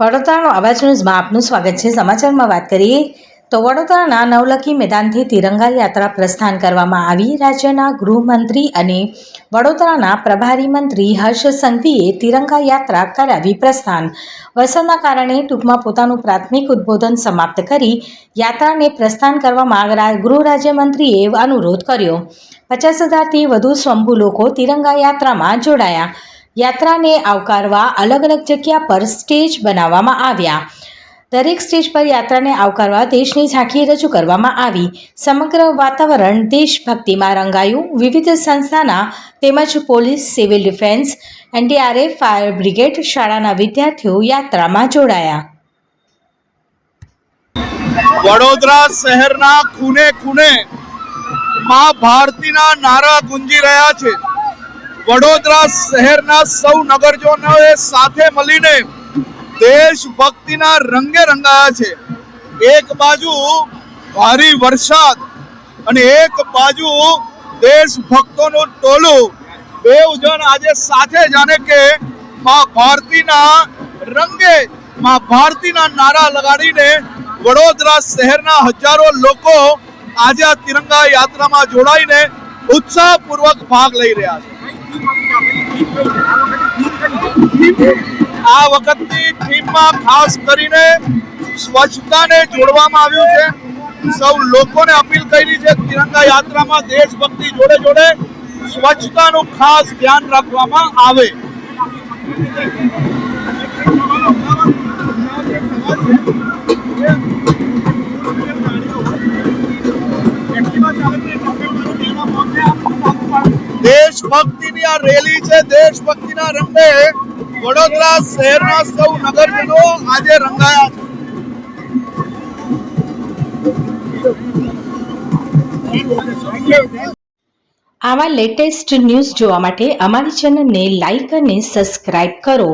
વડોદરાનો અવાજ ન્યૂઝમાં આપનું સ્વાગત છે. સમાચારમાં વાત કરીએ તો વડોદરાના નવલખી મેદાનથી તિરંગા યાત્રા પ્રસ્થાન કરવામાં આવી. રાજ્યના ગૃહમંત્રી અને વડોદરાના પ્રભારી મંત્રી હર્ષ સંઘવીએ તિરંગા યાત્રા કરાવી પ્રસ્થાન. વરસાદના કારણે ટૂંકમાં પોતાનું પ્રાથમિક ઉદ્બોધન સમાપ્ત કરી યાત્રાને પ્રસ્થાન કરવામાં ગૃહ રાજ્યમંત્રીએ અનુરોધ કર્યો. પચાસ હજારથી વધુ સ્વંભુ લોકો તિરંગા યાત્રામાં જોડાયા. યાત્રાને આવકારવા અલગ અલગ જગ્યા પર સ્ટેજ બનાવવામાં આવ્યા. દરેક સ્ટેજ પર યાત્રાને આવકારવા દેશની ઝાંખી રજૂ કરવામાં આવી. સમગ્ર વાતાવરણ દેશભક્તિમાં રંગાયું. વિવિધ સંસ્થાના તેમજ police, civil defence, NDRF, fire brigade શાળાના વિદ્યાર્થીઓ યાત્રામાં જોડાયા. વડોદરા શહેરના ખૂને ખૂને મા ભારતીના નારા ગુંજી રહ્યા છે. વડોદરા શહેરના સૌ નગરજનોએ સાથે મળીને દેશભક્તિના રંગે રંગાયા છે. એક બાજુ ભારી વરસાદ અને એક બાજુ દેશભક્તોનું ટોલું. બે જણ આજે સાથે જાણે કે માં ભારતીના રંગે, માં ભારતીના નારા લગાડીને વડોદરા શહેરના હજારો લોકો આજે આ તિરંગા યાત્રામાં જોડાઈને ઉત્સાહપૂર્વક ભાગ લઈ રહ્યા છે. આ વખતની થીમમાં ખાસ કરીને સ્વચ્છતાને જોડવામાં આવ્યું છે. સૌ લોકોને અપીલ કરી છે તિરંગા યાત્રામાં દેશભક્તિ જોડે જોડે સ્વચ્છતાનું ખાસ ધ્યાન રાખવામાં આવે. દેશભક્તિની આ રેલી છે, દેશભક્તિના રંગે વડોદરા શહેરના સૌ નગરજનો આજે રંગાયા છે. આવા લેટેસ્ટ ન્યૂઝ જોવા માટે અમારી ચેનલને લાઈક અને સબસ્ક્રાઇબ કરો.